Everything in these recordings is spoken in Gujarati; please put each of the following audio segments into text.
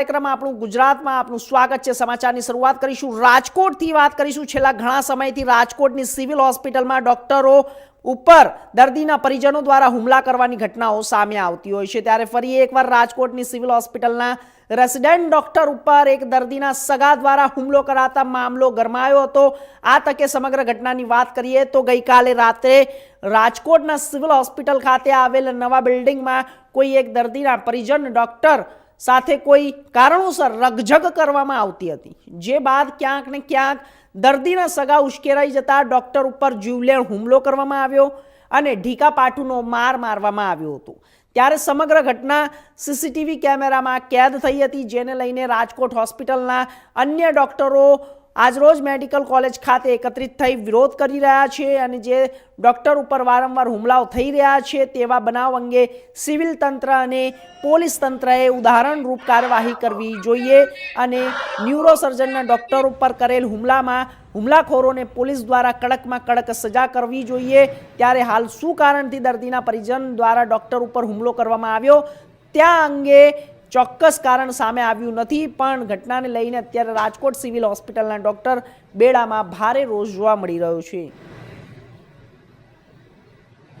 કાર્યક્રમમાં આપણું ગુજરાતમાં આપનું સ્વાગત છે. સમાચારની શરૂઆત કરીશું. રાજકોટથી વાત કરીશું. છેલ્લા ઘણા સમયથી રાજકોટની સિવિલ હોસ્પિટલમાં ડોક્ટરો ઉપર દર્દીના પરિજનો દ્વારા હુમલા કરવાની ઘટનાઓ સામે આવતી હોય છે. ત્યારે ફરી એકવાર રાજકોટની સિવિલ હોસ્પિટલના રેસિડેન્ટ ડોક્ટર ઉપર એક દર્દીના સગા દ્વારા હુમલો કરાતા મામલો ગરમાયો હતો. આ તકે સમગ્ર ઘટનાની વાત કરીએ તો ગઈકાલે રાત્રે રાજકોટના સિવિલ હોસ્પિટલ ખાતે આવેલ નવા બિલ્ડિંગમાં કોઈ એક દર્દીના પરિજન ડોક્ટર સાથે કોઈ કારણોસર રગઝગ કરવામાં આવતી હતી. જે બાદ ક્યાંક ને ક્યાંક દર્દીના સગા ઉશ્કેરાઈ જતા ડૉક્ટર ઉપર જીવલેણ હુમલો કરવામાં આવ્યો અને ઢીકા પાઠુનો માર મારવામાં આવ્યો હતો. ત્યારે સમગ્ર ઘટના સીસીટીવી કેમેરામાં કેદ થઈ હતી, જેને લઈને રાજકોટ હોસ્પિટલના અન્ય ડોક્ટરો આજરોજ મેડિકલ કોલેજ ખાતે એકત્રિત થઈ વિરોધ કરી રહ્યા છે અને જે ડૉક્ટર ઉપર વારંવાર હુમલાઓ થઈ રહ્યા છે તેવા બનાવ અંગે સિવિલ તંત્ર અને પોલીસ તંત્રએ ઉદાહરણરૂપ કાર્યવાહી કરવી જોઈએ અને ન્યુરોસર્જનના ડૉક્ટર ઉપર કરેલ હુમલામાં હુમલાખોરોને પોલીસ દ્વારા કડકમાં કડક સજા કરવી જોઈએ. ત્યારે હાલ શું કારણથી દર્દીના પરિજન દ્વારા ડૉક્ટર ઉપર હુમલો કરવામાં આવ્યો? ત્યાં અંગે ચોક્કસ કારણ સામે આવ્યું નથી, પણ ઘટનાને લઈને અત્યારે રાજકોટ સિવિલ હોસ્પિટલના ડોક્ટર બેડામાં ભારે રોષ જોવા મળી રહ્યો છે.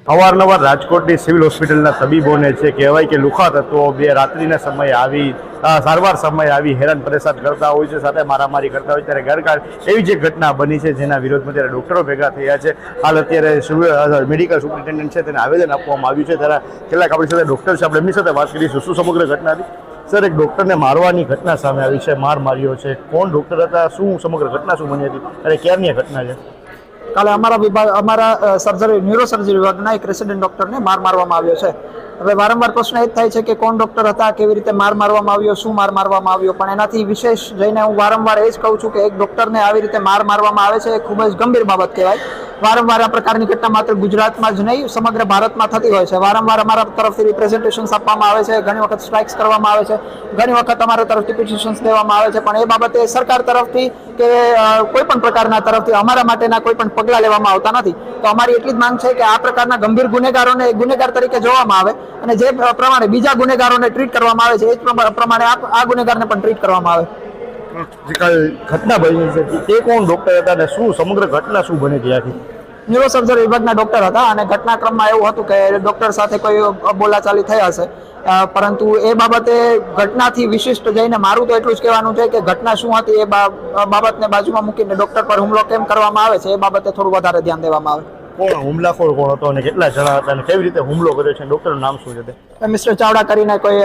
અવારનવાર રાજકોટની સિવિલ હોસ્પિટલના તબીબોને છે કહેવાય કે લુખા તત્વો બે રાત્રિના સમયે આવી સારવાર સમયે આવી હેરાન પરેશાન કરતા હોય છે, સાથે મારામારી કરતા હોય ત્યારે ગરકાળ એવી જે ઘટના બની છે જેના વિરોધમાં ત્યારે ડૉક્ટરો ભેગા થયા છે. હાલ અત્યારે મેડિકલ સુપ્રિન્ટેન્ડન્ટ છે, તેને આવેદન આપવામાં આવ્યું છે. ત્યારે કેટલાક આપણી સાથે ડૉક્ટર છે, આપણે એમની સાથે વાત કરીશું. શું સમગ્ર ઘટના હતી? સર, એક ડૉક્ટરને મારવાની ઘટના સામે આવી છે, માર માર્યો છે. કોણ ડૉક્ટર હતા? શું સમગ્ર ઘટના શું બની હતી? અને ક્યારની ઘટના છે? કાલે અમારા વિભાગ, અમારા સર્જરી ન્યુરો સર્જરી વિભાગના એક રેસિડેન્ટ ડૉક્ટરને માર મારવામાં આવ્યો છે. હવે વારંવાર પ્રશ્ન એ જ થાય છે કે કોણ ડોક્ટર હતા, કેવી રીતે માર મારવામાં આવ્યો, શું માર મારવામાં આવ્યો? પણ એનાથી વિશેષ જઈને હું વારંવાર એ જ કહું છું કે એક ડૉક્ટરને આવી રીતે માર મારવામાં આવે છે એ ખૂબ જ ગંભીર બાબત કહેવાય. વારંવાર આ પ્રકારની ઘટના માત્ર ગુજરાતમાં જ નહીં, સમગ્ર ભારતમાં થતી હોય છે. વારંવાર અમારા તરફથી રિપ્રેઝન્ટેશન્સ આપવામાં આવે છે, ઘણી વખત સ્ટ્રાઇક્સ કરવામાં આવે છે, ઘણી વખત અમારા તરફથી પિટિશન્સ દેવામાં આવે છે. પણ એ બાબતે સરકાર તરફથી કે કોઈ પણ પ્રકારના તરફથી અમારા માટેના કોઈ પણ પગલાં લેવામાં આવતા નથી. તો અમારી એટલી જ માંગ છે કે આ પ્રકારના ગંભીર ગુનેગારોને ગુનેગાર તરીકે જોવામાં આવે અને જે પ્રમાણે બીજા ગુનેગારોને ટ્રીટ કરવામાં આવે છે, એ જ પ્રમાણે આ ગુનેગારને પણ ટ્રીટ કરવામાં આવે. જે ઘટના બની છે તે કોણ ડોક્ટર હતા અને શું સમગ્ર ઘટના શું બની હતી આખી ન્યુરોસર્જરી વિભાગના ડોક્ટર હતા અને ઘટનાક્રમમાં એવું હતું કે ડોક્ટર સાથે કોઈ બોલાચાલી થઈ હશે. પરંતુ એ બાબતે ઘટનાથી વિશિષ્ટ જઈને મારું તો એટલું જ કહેવાનું છે કે ઘટના શું હતી એ બાબતને બાજુમાં મૂકીને ડોક્ટર પર હુમલો કેમ કરવામાં આવે છે એ બાબતે થોડું વધારે ધ્યાન દેવામાં આવે. કોણ? હુમલાખોર કોણ હતો અને કેટલા જણા હતા અને કેવી રીતે હુમલો કર્યો છે ડૉક્ટરનું નામ શું છે મિસ્ટર ચાવડા કરીને કોઈ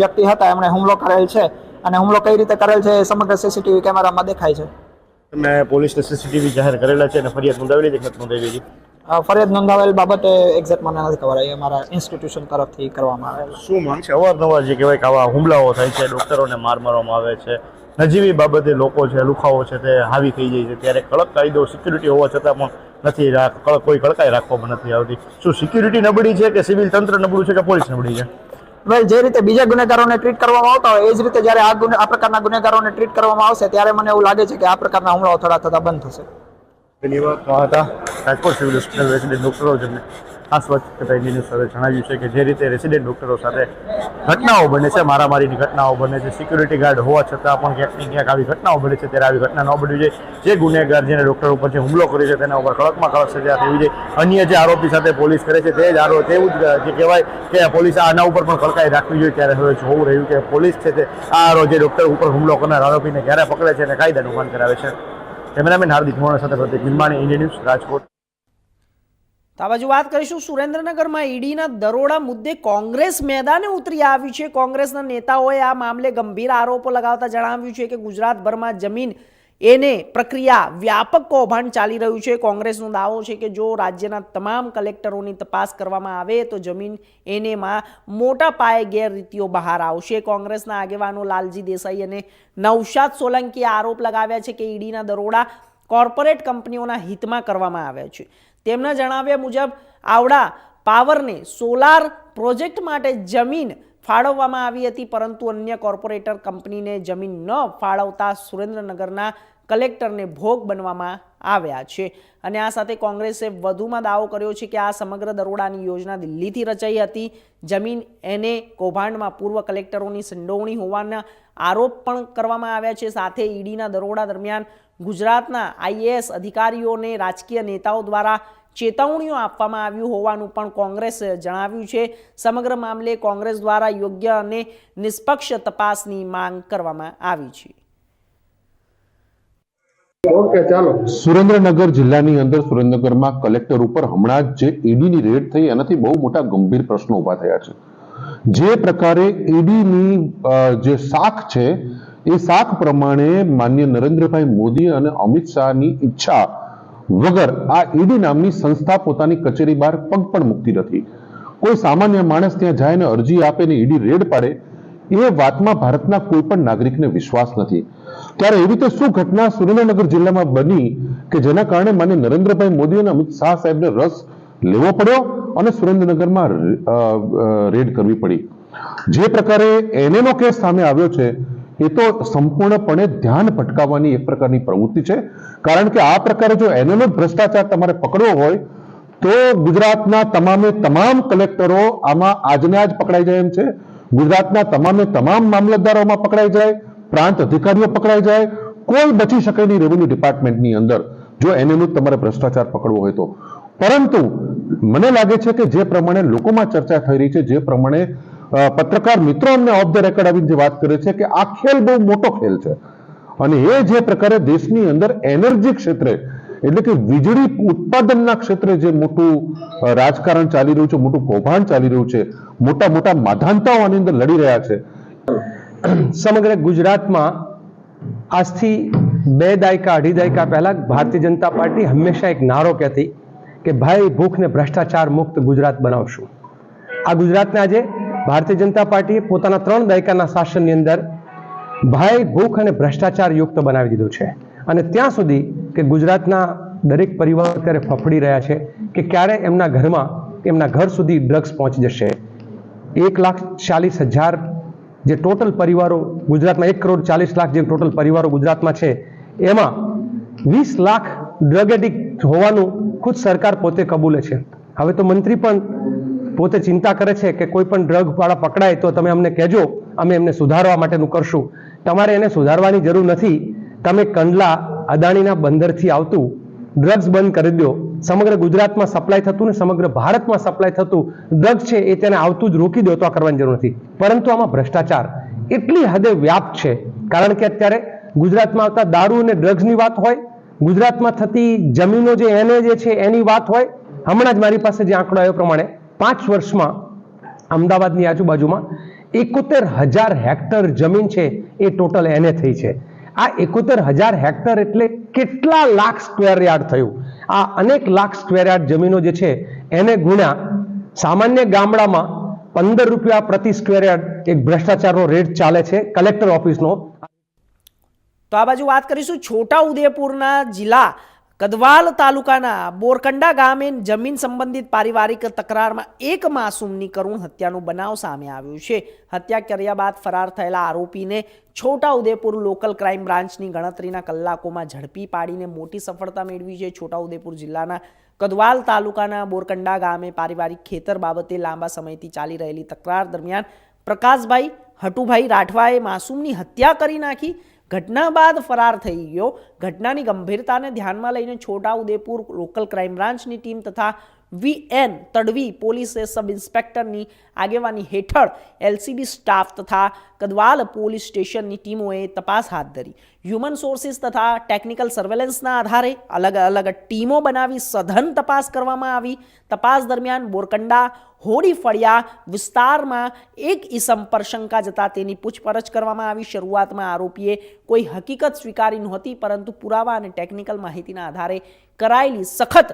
વ્યક્તિ હતા એમણે હુમલો કરેલ છે. અને હુમલો કઈ રીતે કરેલ છે એ સમગ્ર સીસીટીવી કેમેરામાં દેખાય છે. તમે પોલીસને સીસીટીવી જાહેર કરેલા છે અને ફરિયાદ નોંધાવેલી છે નથી નોંધાવેલી છે? ફરિયાદ નોંધાવેલ બાબતે એક્ઝેક્ટ મને નથી ખબર. એ અમારા ઇન્સ્ટિટ્યુશન તરફથી કરવામાં આવે શું માંગ છે? અવારનવાર જે કહેવાય કે આવા હુમલાઓ થાય છે ડોક્ટરોને માર મારવામાં આવે છે નજીવી બાબતે લોકો છે લુખાઓ છે તે હાવી થઈ જાય છે. ત્યારે કડક કાયદો સિક્યુરિટી હોવા છતાં પણ નથી કોઈ કડકાઈ રાખવામાં નથી આવતી. શું સિક્યુરિટી નબળી છે કે સિવિલ તંત્ર નબળું છે કે પોલીસ નબળી છે? જે રીતે બીજા ગુનેગારોને ટ્રીટ કરવામાં આવતા હોય, એ જ રીતે જ્યારે આ આ પ્રકારના ગુનેગારોને ટ્રીટ કરવામાં આવશે, ત્યારે મને એવું લાગે છે કે આ પ્રકારના હુમલાઓ થોડા થતા બંધ થશે. આ હતા રાજકોટ સિવિલ હોસ્પિટલ રેસિડેન્ટ ડૉક્ટરો ખાસ સ્વચ્છતા ઇન્ડિયન સાથે જણાવ્યું છે કે જે રીતે રેસિડેન્ટ ડૉક્ટરો સાથે ઘટનાઓ બને છે, મારામારીની ઘટનાઓ બને છે સિક્યુરિટી ગાર્ડ હોવા છતાં પણ ક્યાંક ને ક્યાંક આવી ઘટનાઓ બને છે, ત્યારે આવી ઘટના ન બનવી જોઈએ જે ગુનેગાર જેને ડૉક્ટર ઉપર જે હુમલો કર્યો છે, તેના ઉપર કડકમાં કડક સજા થવી જોઈએ. અન્ય જે આરોપી સાથે પોલીસ કરે છે, તે જ આરોપ તેવું જ, જે કહેવાય કે પોલીસ આના ઉપર પણ કડકાઈ રાખવી જોઈએ. ત્યારે હવે જોવું રહ્યું કે પોલીસ છે તે આ આરો, જે ડૉક્ટર ઉપર હુમલો કરનાર આરોપીને ક્યારે પકડે છે અને કાયદાનું માન કરાવે છે. કેમેરામેન હાર્દિક મોહન સાથે પ્રતિક નિર્માણી ઇન્ડિયન ન્યૂઝ રાજકોટ. તો આ બાજુ વાત કરીશું સુરેન્દ્રનગરમાં ઈડીના દરોડા મુદ્દે કોંગ્રેસ મેદાને ઉતરી આવી છે. કોંગ્રેસના નેતાઓએ આ મામલે ગંભીર આરોપો લગાવતા જણાવ્યું છે કે ગુજરાતભરમાં જમીન એને પ્રક્રિયા વ્યાપક કૌભાંડ ચાલી રહ્યું છે. કોંગ્રેસનો દાવો છે કે જો રાજ્યના તમામ કલેક્ટરોની તપાસ કરવામાં આવે તો જમીન એનેમાં મોટા પાયે ગેરરીતિઓ બહાર આવશે. કોંગ્રેસના આગેવાનો લાલજી દેસાઈ અને નવશાદ સોલંકીએ આરોપ લગાવ્યા છે કે ઈડીના દરોડા કોર્પોરેટ કંપનીઓના હિતમાં કરવામાં આવ્યા છે. તેમના જણાવ્યા મુજબ, આવડા પાવરને સોલાર પ્રોજેક્ટ માટે જમીન ફાળવવામાં આવી હતી, પરંતુ અન્ય કોર્પોરેટર કંપનીને જમીન ન ફાળવતા સુરેન્દ્રનગરના કલેક્ટરને ભોગ બનવામાં આવ્યા છે. અને આ સાથે કોંગ્રેસે વધુમાં દાવો કર્યો છે કે આ સમગ્ર દરોડાની યોજના દિલ્હીથી રચાઈ હતી. જમીન એને કૌભાંડમાં પૂર્વ કલેક્ટરોની સંડોવણી હોવાના આરોપ પણ કરવામાં આવ્યા છે. સાથે ઈડીના દરોડા દરમિયાન ગુજરાતના આઈએએસ અધિકારીઓને રાજકીય નેતાઓ દ્વારા ચેતવણીઓ આપવામાં આવ્યું હોવાનું પણ કોંગ્રેસે જણાવ્યું છે. સમગ્ર મામલે કોંગ્રેસ દ્વારા યોગ્ય અને નિષ્પક્ષ તપાસની માંગ કરવામાં આવી છે. સુરેન્દ્રનગર જિલ્લાની અંદર સુરેન્દ્રનગરમાં કલેક્ટર ઉપર હમણાં જ જે ઈડીની રેડ થઈ એનાથી બહુ મોટા ગંભીર પ્રશ્નો ઊભા થયા છે. જે પ્રકારે ઈડીની જે શાખ છે એ શાખ પ્રમાણે માન્ય નરેન્દ્રભાઈ મોદી અને અમિત શાહની ઈચ્છા વગર આ ઈડી નામની સંસ્થા પોતાની કચેરી બહાર પગ પણ મૂકતી નથી. કોઈ સામાન્ય માણસ ત્યાં જાય ને અરજી આપે ને ઈડી રેડ પાડે, એ વાતમાં ભારતના કોઈ પણ નાગરિકને વિશ્વાસ નથી. ત્યારે એવી રીતે શું ઘટના સુરેન્દ્રનગર જિલ્લામાં બની કે જેના કારણે માન્ય નરેન્દ્રભાઈ મોદી અને અમિત શાહ સાહેબને રસ લેવો પડ્યો અને સુરેન્દ્રનગરમાં રેડ કરવી પડી? જે પ્રકારે એનએનો કેસ સામે આવ્યો છે એ તો સંપૂર્ણપણે ધ્યાન ભટકાવવાની એક પ્રકારની પ્રવૃત્તિ છે. કારણ કે આ પ્રકારે જો એનએનો ભ્રષ્ટાચાર તમારે પકડવો હોય, તો ગુજરાતના તમામે તમામ કલેક્ટરો આમાં આજને આજ પકડાઈ જાય એમ છે. ગુજરાતના તમામે તમામ મામલતદારોમાં પકડાઈ જાય, પ્રાંત અધિકારીઓ પકડાઈ જાય, કોઈ બચી શકે નહીં રેવન્યુ ડિપાર્ટમેન્ટની અંદર જો એનેનું તમારે ભ્રષ્ટાચાર પકડવો હોય તો. પરંતુ મને લાગે છે કે જે પ્રમાણે લોકોમાં ચર્ચા થઈ રહી છે, જે પ્રમાણે પત્રકાર મિત્રો અમને ઓફ ધ રેકોર્ડ આવીને જે વાત કરે છે કે આ ખેલ બહુ મોટો ખેલ છે. અને એ જે પ્રકારે દેશની અંદર એનર્જી ક્ષેત્રે, એટલે કે વીજળી ઉત્પાદનના ક્ષેત્રે જે મોટું રાજકારણ ચાલી રહ્યું છે, મોટું કૌભાંડ ચાલી રહ્યું છે, મોટા મોટા માધાનતાઓ આની અંદર લડી રહ્યા છે. સમગ્ર ગુજરાતમાં આજથી બે દાયકા, અઢી દાયકા પહેલા ભારતીય જનતા પાર્ટી હંમેશા એક નારો કહેતી કે ભાઈ ભૂખ ને ભ્રષ્ટાચાર મુક્ત ગુજરાત બનાવશું. આ ગુજરાતને આજે ભારતીય જનતા પાર્ટીએ પોતાના ત્રણ દાયકાના શાસનની અંદર ભાઈ ભૂખ અને ભ્રષ્ટાચાર યુક્ત બનાવી દીધું છે. અને ત્યાં સુધી કે ગુજરાતના દરેક પરિવાર અત્યારે ફફડી રહ્યા છે કે ક્યારે એમના ઘરમાં, એમના ઘર સુધી ડ્રગ્સ પહોંચી જશે. એક લાખ ચાલીસ હજાર જે ટોટલ પરિવારો ગુજરાતમાં, એક કરોડ ચાલીસ લાખ જે ટોટલ પરિવારો ગુજરાતમાં છે, એમાં વીસ લાખ ડ્રગ એડિક્ટ હોવાનું ખુદ સરકાર પોતે કબૂલે છે. હવે તો મંત્રી પણ પોતે ચિંતા કરે છે કે કોઈ પણ ડ્રગ વાળા પકડાય તો તમે અમને કહેજો, અમે એમને સુધારવા માટેનું કરશું. તમારે એને સુધારવાની જરૂર નથી. તમે કંડલા અદાણીના બંદરથી આવતું ડ્રગ્સ બંધ કરી દો. સમગ્ર ગુજરાતમાં સપ્લાય થતું ને સમગ્ર ભારતમાં સપ્લાય થતું ડ્રગ્સ છે એ તેને આવતું જ રોકી દો તો આ કરવાની જરૂર નથી. પરંતુ આમાં ભ્રષ્ટાચાર એટલી હદે વ્યાપ છે. કારણ કે અત્યારે ગુજરાતમાં આવતા દારૂ અને ડ્રગ્સની વાત હોય, ગુજરાતમાં થતી જમીનો જે એને જે છે એની વાત હોય, હમણાં જ મારી પાસે જે આંકડો આવ્યો પ્રમાણે પાંચ વર્ષમાં અમદાવાદની આજુબાજુમાં એકોતેર હજાર હેક્ટર જમીન છે, એ ટોટલ એને થઈ છે. આ એકોતેર હજાર હેક્ટર એટલે કેટલા લાખ સ્ક્વેર યાર્ડ થયું? આ અનેક લાખ સ્ક્વેર યાર્ડ જમીનો જે છે, એને ગુણ્યા સામાન્ય ગામડામાં પંદર રૂપિયા પ્રતિ સ્ક્વેર યાર્ડ એક ભ્રષ્ટાચારનો રેટ ચાલે છે, કલેક્ટર ઓફિસનો. તો આ બાજુ વાત કરીશું છોટા ઉદેપુરના જિલ્લા કદવાલ તાલુકાના બોરકંડા ગામે જમીન સંબંધિત પારિવારિક તકરારમાં એક માસૂમની કરુણ હત્યાનો બનાવ સામે આવ્યો છે. હત્યા કર્યા બાદ ફરાર થયેલા આરોપીને છોટાઉદેપુર લોકલ ક્રાઇમ બ્રાન્ચની ગણતરીના કલાકોમાં ઝડપી પાડીને મોટી સફળતા મેળવી છે. છોટાઉદેપુર જિલ્લાના કદવાલ તાલુકાના બોરકંડા ગામે પારિવારિક ખેતર બાબતે લાંબા સમયથી ચાલી રહેલી તકરાર દરમિયાન પ્રકાશભાઈ, હટુભાઈ રાઠવાએ માસૂમની હત્યા કરી નાખી. ઘટના બાદ ફરાર થઈ ગયો. ઘટનાની ગંભીરતાને ધ્યાનમાં લઈને છોટાઉદેપુર લોકલ ક્રાઇમ બ્રાન્ચની ટીમ તથા વીએન તડવી પોલીસે સબ ઇન્સ્પેક્ટરની આગેવાની હેઠળ એલસીબી સ્ટાફ તથા કદવાલ પોલીસ સ્ટેશનની ટીમોએ તપાસ હાથ ધરી. હ્યુમન સોર્સિસ તથા ટેકનિકલ સર્વેલન્સના આધારે અલગ અલગ ટીમો બનાવી સઘન તપાસ કરવામાં આવી. તપાસ દરમિયાન બોરકંડા હોડી ફળિયા વિસ્તારમાં એક ઈસમ પર શંકા જતા તેની પૂછપરછ કરવામાં આવી. શરૂઆતમાં આરોપીએ કોઈ હકીકત સ્વીકારી નહોતી, પરંતુ પુરાવા અને ટેકનિકલ માહિતીના આધારે કરાયેલી સખત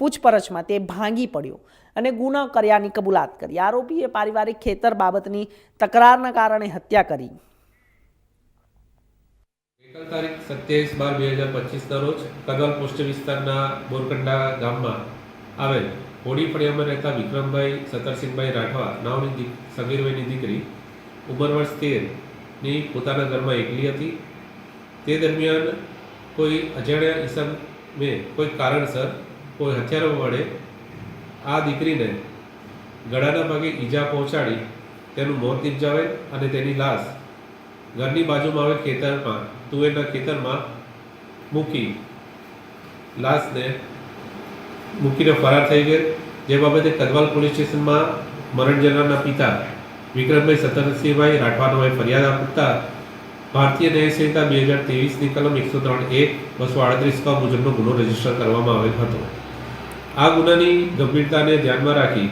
પૂછપરછમાં તે ભાંગી પડ્યો અને ગુનો કર્યાની કબૂલાત કરી. આરોપીએ પારિવારિક ખેતર બાબતની તકરારના કારણે હત્યા કરી. ગઈકાલ તારીખ સત્યાવીસ બાર બે હજાર પચીસના રોજ કદવાલ પોસ્ટ વિસ્તારના બોરકંડા ગામમાં આવેલ હોડી ફળિયામાં રહેતા વિક્રમભાઈ, સતરસિંહભાઈ રાઠવા નામની સગીરભાઈની દીકરી, ઉંમર વર્ષ તેરની પોતાના ઘરમાં એકલી હતી. તે દરમિયાન કોઈ અજાણ્યા ઈસમે, કોઈ કારણસર, કોઈ હથિયારો વડે આ દીકરીને ગળાના ભાગે ઈજા પહોંચાડી તેનું મોત નિપજાવે અને તેની લાશ ઘરની બાજુમાં આવે ખેતરમાં, તુવેરના ખેતરમાં મૂકી લાશને મૂકીને ફરાર થઈ ગયેલ જે બાબતે કદવાલ પોલીસ સ્ટેશનમાં મરણ જનારના પિતા વિક્રમભાઈ સતરસિંહભાઈ રાઠવાનોએ ફરિયાદ આપતા ભારતીય ન્યાય બે હજાર ત્રેવીસની કલમ એકસો ત્રણ એક બસો આડત્રીસ ક મુજબનો ગુનો રજિસ્ટર કરવામાં આવેલ હતો. આ ગુનાની ગંભીરતાને ધ્યાનમાં રાખી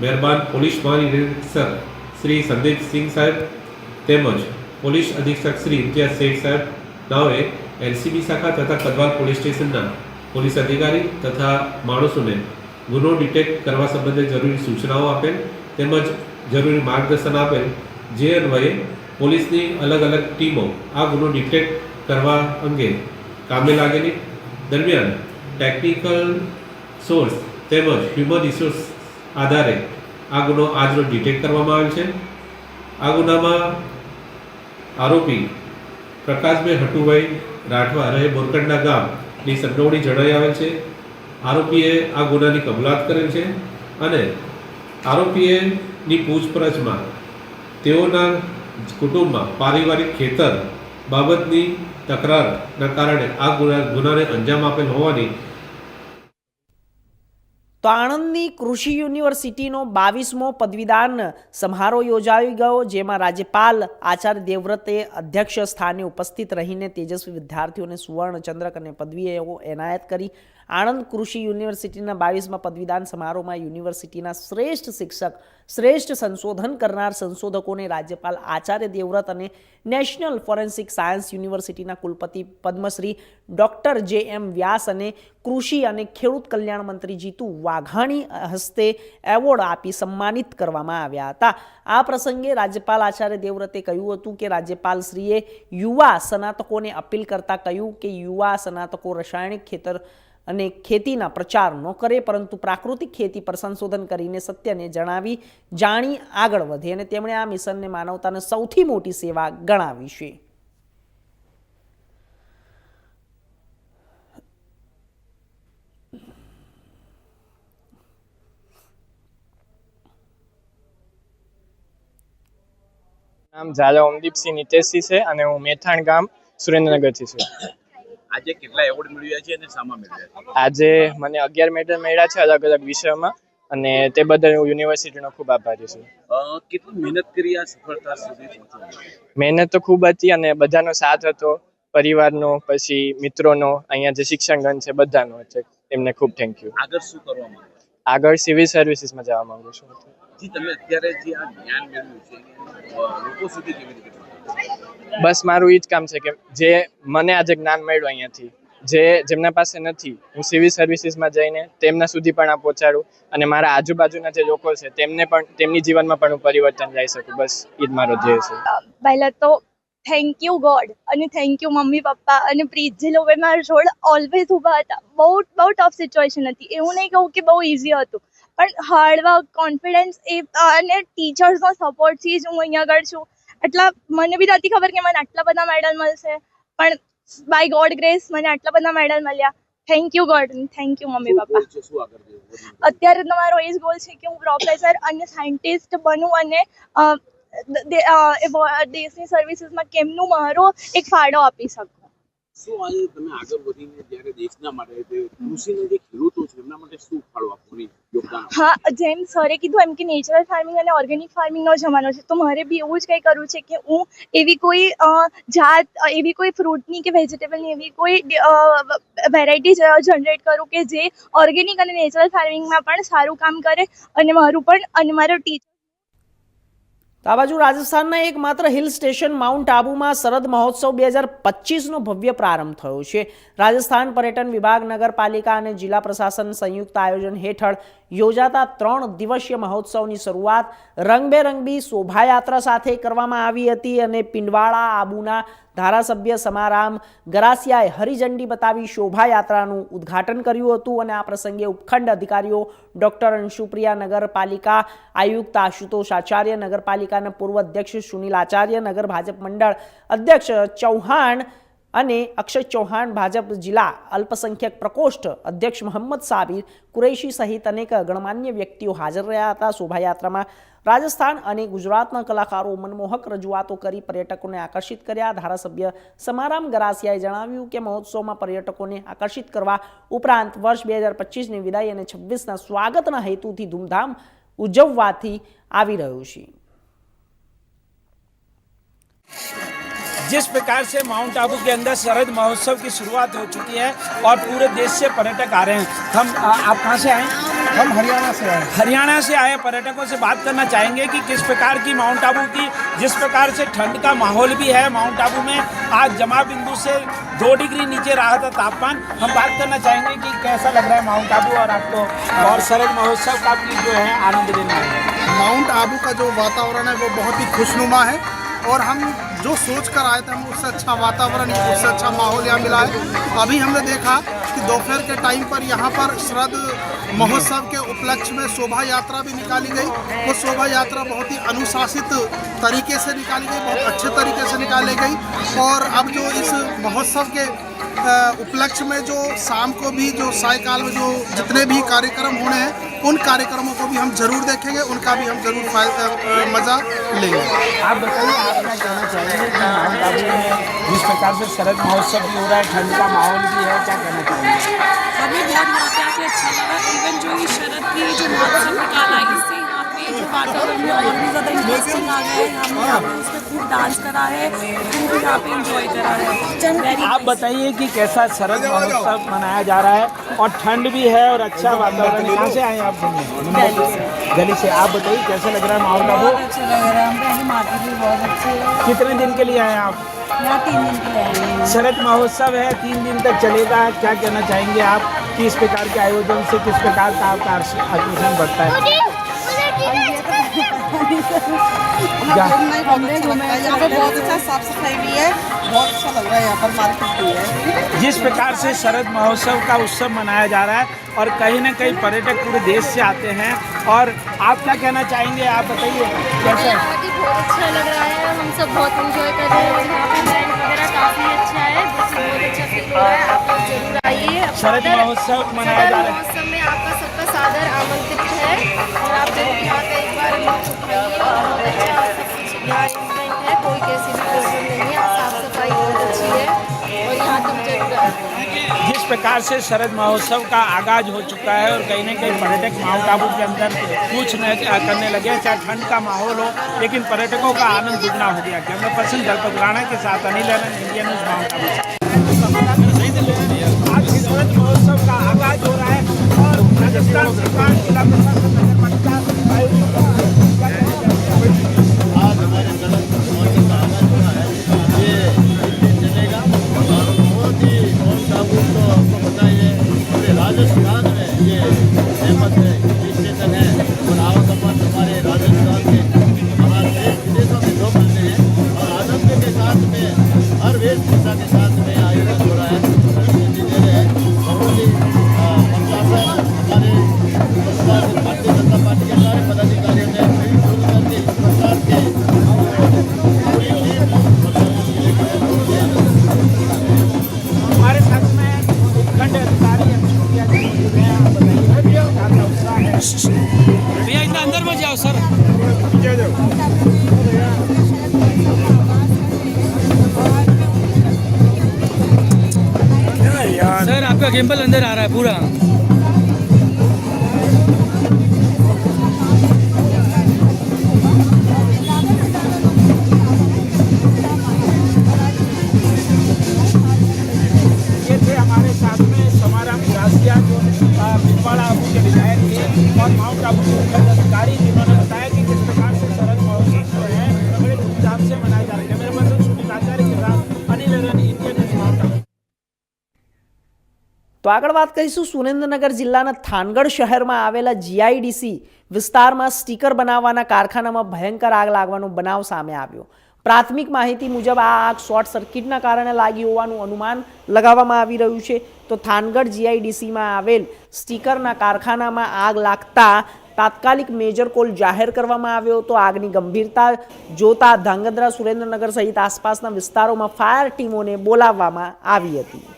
મહેરબાન પોલીસ મહાનિરીક્ષક શ્રી સંદીપસિંહ સાહેબ તેમજ પોલીસ અધિક્ષક શ્રી ઇમ્તિયાઝ શેખ સાહેબ નાવે એલસીબી શાખા તથા કદવાલ પોલીસ સ્ટેશનના પોલીસ અધિકારી તથા માણસોને ગુનો ડિટેક્ટ કરવા સંબંધે જરૂરી સૂચનાઓ આપેલ તેમજ જરૂરી માર્ગદર્શન આપેલ જે અન્વયે પોલીસની અલગ અલગ ટીમો આ ગુનો ડિટેક્ટ કરવા અંગે કામે લાગેલી. દરમિયાન ટેકનિકલ સોર્સ તેમજ હ્યુમન રિસોર્સ આધારે આ ગુનો આજરોજ ડિટેક્ટ કરવામાં આવેલ છે. આ ગુનામાં આરોપી પ્રકાશભાઈ હટુભાઈ રાઠવા રહે બોરકંડા ગામની સંડોવણી જણાઈ આવેલ છે. આરોપીએ આ ગુનાની કબૂલાત કરેલ છે અને આરોપીએ ની પૂછપરછમાં તેઓના કુટુંબમાં પારિવારિક ખેતર બાબતની તકરારના કારણે આ ગુના ગુનાને અંજામ આપેલ હોવાની તો આણંદની કૃષિ યુનિવર્સિટીનો બાવીસમો પદવીદાન સમારોહ યોજાઈ ગયો, જેમાં રાજ્યપાલ આચાર્ય દેવવ્રતે અધ્યક્ષ સ્થાને ઉપસ્થિત રહીને તેજસ્વી વિદ્યાર્થીઓને સુવર્ણ ચંદ્રક અને પદવીઓ એનાયત કરી. આણંદ કૃષિ યુનિવર્સિટીના બાવીસમાં પદવીદાન સમારોહમાં યુનિવર્સિટીના શ્રેષ્ઠ શિક્ષક, શ્રેષ્ઠ સંશોધન કરનાર સંશોધકોને રાજ્યપાલ આચાર્ય દેવવ્રત અને નેશનલ ફોરેન્સિક સાયન્સ યુનિવર્સિટીના કુલપતિ પદ્મશ્રી ડૉક્ટર જે એમ વ્યાસ અને કૃષિ અને ખેડૂત કલ્યાણ મંત્રી જીતુ વાઘાણી હસ્તે એવોર્ડ આપી સન્માનિત કરવામાં આવ્યા હતા. આ પ્રસંગે રાજ્યપાલ આચાર્ય દેવવ્રતે કહ્યું હતું કે રાજ્યપાલશ્રીએ યુવા સ્નાતકોને અપીલ કરતા કહ્યું કે યુવા સ્નાતકો રાસાયણિક ખેતર અને ખેતીના પ્રચાર ન કરે, પરંતુ પ્રાકૃતિક ખેતી પર સંશોધન કરીને સત્યને જણાવી, જાણી આગળ વધે અને તેમણે આ મિશનને માનવતાને સૌથી મોટી સેવા ગણાવી છે. નામ ઝાલા ઓમદીપસિંહ નિતેશસિંહ છે અને હું મેથાણ ગામ સુરેન્દ્રનગરથી છું. આજે કેટલા એવોર્ડ મેળવ્યા છે અને શામાં મેળવ્યા છે? આજે મને અગિયાર મેડલ મળ્યા છે અલગ અલગ વિષયમાં અને તે બદલ હું યુનિવર્સિટીનો ખૂબ આભારી છું. કેટલી મહેનત કરી આ સફળતા સુધી મહેનત તો ખૂબ હતી અને બધાનો સાથ હતો પરિવારનો પછી મિત્રોનો અહીંયા જે શિક્ષણગણ છે બધાનો છે એમને ખૂબ થેન્ક યુ આગળ શું કરવા માંગો આગળ સિવિલ સર્વિસીસમાં જવા માંગુ છું. જી તમે અત્યારે જે આ જ્ઞાન મેળવ્યું છે લોકો સુધી કેવી રીતે બસ મારું એ જ કામ છે કે જે મને આજે જ્ઞાન મળ્યું અહીંયાથી જે જેમના પાસે નથી હું સિવિલ સર્વિસીસમાં જઈને તેમના સુધી પણ આ પહોંચાડું અને મારા આજુબાજુના જે લોકો છે તેમને પણ તેમની જીવનમાં પણ હું પરિવર્તન લાવી શકું. બસ એ જ મારો ધ્યેય છે. પહેલા તો થેન્ક યુ ગોડ અને થેન્ક યુ મમ્મી પપ્પા અને પ્રીત જે લોકો મારા છોડ ઓલવેઝ ઊભા હતા. બહુ બહુ ટફ સિચ્યુએશન હતી. એવું નહીં કહું કે બહુ ઇઝી હતું. પણ હાર્ડવર્ક કોન્ફિડન્સ એ અને ટીચર્સનો સપોર્ટથી જ હું અહીંયા આગળ છું. એટલા મને બી નથી ખબર કે મને આટલા બધા મેડલ મળશે. પણ બાય ગોડ ગ્રેસ મને આટલા બધા મેડલ મળ્યા. Thank you God thank you mummy papa? અત્યારે તો મારો એ જ ગોલ છે કે હું પ્રોફેસર અને સાયન્ટિસ્ટ બનું અને દેશની સર્વિસીસમાં કેમનું મારો એક ફાળો આપી શકું. શું આજે તમે આગળ વધીને જ્યારે દેશના માટે કૃષિના જે ખેડૂતો છે, એમના માટે શું ફાળો આપવાની હા, જેમ સરે કીધું એમ કે નેચરલ ફાર્મિંગ અને ઓર્ગેનિક ફાર્મિંગનો જમાનો છે, તો મારે બી એવું જ કંઈ કરવું છે કે હું એવી કોઈ જાત એવી કોઈ ફ્રૂટની કે વેજીટેબલની એવી કોઈ વેરાયટી જનરેટ કરું કે જે ઓર્ગેનિક અને નેચરલ ફાર્મિંગમાં પણ સારું કામ કરે અને મારું પણ, અને મારો ટીચર તો આ બાજુ રાજસ્થાનના એકમાત્ર હિલ સ્ટેશન માઉન્ટ આબુમાં શરદ મહોત્સવ બે હજાર પચીસનો ભવ્ય પ્રારંભ થયો છે. રાજસ્થાન પર્યટન વિભાગ, નગરપાલિકા અને જિલ્લા પ્રશાસન સંયુક્ત આયોજન હેઠળ યોજાતા ત્રણ દિવસીય મહોત્સવની શરૂઆત રંગબેરંગી શોભાયાત્રા સાથે કરવામાં આવી હતી અને પિંડવાળા આબુના ધારાસભ્ય સમારામ ગરાસિયાએ હરિઝંડી બતાવી શોભાયાત્રાનું ઉદ્ઘાટન કર્યું હતું અને આ પ્રસંગે ઉપખંડ અધિકારીઓ ડોક્ટર અંશુપ્રિયા નગરપાલિકા આયુક્ત આશુતોષ આચાર્ય, નગરપાલિકાના પૂર્વ અધ્યક્ષ સુનિલ આચાર્ય, નગર ભાજપ મંડળ અધ્યક્ષ ચૌહાણ અને અક્ષય ચૌહાણ ભાજપ જિલ્લા અલ્પસંખ્યક પ્રકોષ્ઠ અધ્યક્ષ મોહમ્મદ સાબિર કુરૈશી સહિત અનેક ગણમાન્ય વ્યક્તિઓ હાજર રહ્યા હતા. શોભાયાત્રામાં રાજસ્થાન અને ગુજરાતના કલાકારો મનમોહક રજૂઆતો કરી પર્યટકોને આકર્ષિત કર્યા. ધારાસભ્ય સમારામ ગરાસિયાએ જણાવ્યું કે મહોત્સવમાં પર્યટકોને આકર્ષિત કરવા ઉપરાંત વર્ષ બે હજાર પચીસની વિદાય અને છવ્વીસના સ્વાગતના હેતુથી ધૂમધામ ઉજવવાથી આવી રહ્યું છે. जिस प्रकार से माउंट आबू के अंदर शरद महोत्सव की शुरुआत हो चुकी है और पूरे देश से पर्यटक आ रहे हैं। हम आ, आप कहाँ से आए? हम हरियाणा से आए। हरियाणा से आए। पर्यटकों से बात करना चाहेंगे कि किस प्रकार की माउंट आबू की जिस प्रकार से ठंड का माहौल भी है माउंट आबू में। आज जमा बिंदु से दो डिग्री नीचे रहा था तापमान। हम बात करना चाहेंगे कि कैसा लग रहा है माउंट आबू और आपको? और शरद महोत्सव का भी जो है आनंद लेना है। माउंट आबू का जो वातावरण है वो बहुत ही खुशनुमा है। और हम जो सोच कर आए थे हम, उससे अच्छा वातावरण, उससे अच्छा माहौल यहाँ मिला है। अभी हमने देखा कि दोपहर के टाइम पर यहाँ पर शरद महोत्सव के उपलक्ष्य में शोभा यात्रा भी निकाली गई। वो शोभा यात्रा बहुत ही अनुशासित तरीके से निकाली गई, बहुत अच्छे तरीके से निकाली गई। और अब जो इस महोत्सव के उपलक्ष्य में जो शाम को भी, जो सायकाल में जो जितने भी कार्यक्रम होने हैं उन कार्यक्रमों को भी हम ज़रूर देखेंगे उनका भी हम ज़रूर मज़ा लेंगे। आप बताइए आप क्या कहना चाहेंगे जिस प्रकार से शरद महोत्सव भी हो रहा है ठंड का माहौल भी है क्या कहना चाहेंगे? हमें बहुत मौका अच्छा लगा। इवन जो ये शरद की जो महोत्सव निकाला है इससे यहाँ पे जो और भी ज़्यादा इंटरेस्टिंग आ गया है। हम यहाँ पे उसमें खूब डांस करा है खूब यहाँ पे इंजॉय करा है। आप बताइए कि कैसा शरद महोत्सव मनाया जा रहा है और ठंड भी है और अच्छा वातावरण है। कहाँ से आए आप? घूमने दिल्ली से। आप बताइए कैसा लग रहा है माहौल बहुत अच्छा लग रहा है। हम पहले मार्केट बहुत अच्छी कितने दिन के लिए आए आप? यहाँ तीन दिन के लिए शरद महोत्सव है तीन दिन तक चलेगा। क्या कहना चाहेंगे आप? किस प्रकार के आयोजन से किस प्रकार का आपका आकर्षण बढ़ता है? जिस प्रकार से शरद महोत्सव का उत्सव मनाया जा रहा है और कहीं ना कहीं पर्यटक पूरे देश से आते हैं। और आप क्या कहना चाहेंगे? आप बताइए कैसे बहुत अच्छा लग रहा है। हम सब बहुत एंजॉय कर रहे हैं और यहाँ पे वगैरह काफ़ी अच्छा है। बहुत अच्छा फील हो रहा है। शरद महोत्सव मनाया जा रहा है। महोत्सव में आपका सबका सादर आमंत्रित है और आप ज़रूर यहाँ पे एक बार अच्छा यहाँ अरेंजमेंट है कोई कैसी भी प्रॉब्लम नहीं है साफ़ सफ़ाई बहुत अच्छी है और यहाँ तक ज़रूर जिस प्रकार से शरद महोत्सव का आगाज़ हो चुका है और कहीं ना कहीं पर्यटक माउंट आबू के अंदर कुछ न करने लगे चाहे ठंड का माहौल हो लेकिन पर्यटकों का आनंद दुगना हो गया। कैमरा पर्सन दलपत राणा के साथ Anil Anant Indian news Mount Abu Dançar. उत्साह है भैया इतना अंदर में जाओ सर सर आपका गिम्बल अंदर आ रहा है पूरा તો આગળ વાત કરીશું સુરેન્દ્રનગર જિલ્લાના થાનગઢ શહેરમાં આવેલા જીઆઈડીસી વિસ્તારમાં સ્ટીકર બનાવવાના કારખાનામાં ભયંકર આગ લાગવાનો બનાવ સામે આવ્યો. પ્રાથમિક માહિતી મુજબ આ આગ શોર્ટ સર્કિટના કારણે લાગી હોવાનું અનુમાન લગાવવામાં આવી રહ્યું છે. તો થાનગઢ જીઆઈડીસીમાં આવેલ સ્ટીકરના કારખાનામાં આગ લાગતા તાત્કાલિક મેજર કોલ જાહેર કરવામાં આવ્યો હતો. આગની ગંભીરતા જોતા ધાંગધ્રા સુરેન્દ્રનગર સહિત આસપાસના વિસ્તારોમાં ફાયર ટીમોને બોલાવવામાં આવી હતી.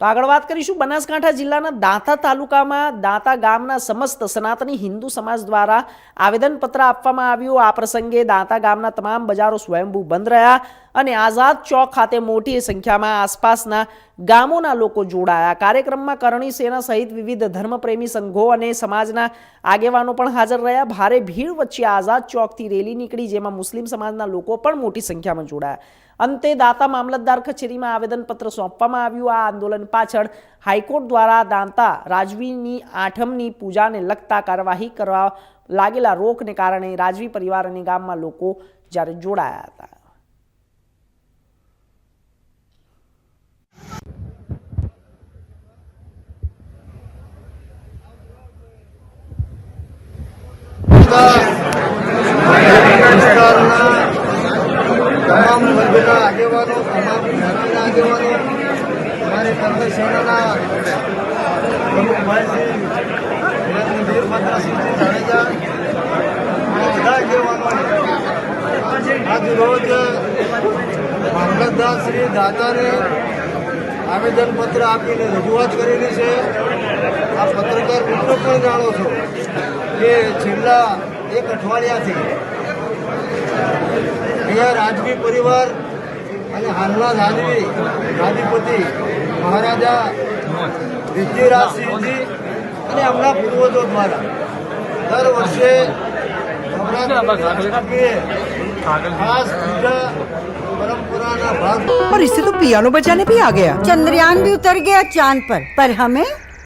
તો આગળ વાત કરીશું બનાસકાંઠા જિલ્લાના દાંતા તાલુકામાં, દાંતા ગામના સમસ્ત સનાતની હિન્દુ સમાજ દ્વારા આવેદનપત્ર આપવામાં આવ્યું. આ પ્રસંગે દાંતા ગામના તમામ બજારો સ્વયંભૂ બંધ રહ્યા અને આઝાદ ચોક ખાતે મોટી સંખ્યામાં આસપાસના ગામોના લોકો જોડાયા. કાર્યક્રમમાં કરણી સેના સહિત વિવિધ ધર્મપ્રેમી સંઘો અને સમાજના આગેવાનો પણ હાજર રહ્યા. ભારે ભીડ વચ્ચે આઝાદ ચોકથી રેલી નીકળી, જેમાં મુસ્લિમ સમાજના લોકો પણ મોટી સંખ્યામાં જોડાયા. અંતે દાતા મામલતદાર કચેરીમાં આવેદનપત્ર સોંપવામાં આવ્યું. આ આંદોલન પાછળ હાઈકોર્ટ દ્વારા દાંતા રાજવીની આઠમની પૂજાને લગતા કાર્યવાહી કરવા લાગેલા રોકને કારણે રાજવી પરિવાર અને ગામમાં લોકો જ્યારે જોડાયા હતા. આગેવાનો વીરભદ્રસિંહજી જાડેજા અને બધા આગેવાનો શ્રી દાતાને આવેદનપત્ર આપીને રજૂઆત કરેલી છે. આ પત્રકાર મિત્રો પણ જાણો છો કે છેલ્લા એક અઠવાડિયાથી અહીંયા રાજવી પરિવાર અને હાલના રાજવી ગાદીપતિ મહારાજા વિજયરાજસિંહજી અને એમના પૂર્વજો દ્વારા દર વર્ષે નવરાત્રિ ખાસ પૂજા પરંપરાના ભાગ और इससे तो पियानो बजाने भी आ गया चंद्रयान भी उतर गया चांद पर पर हमें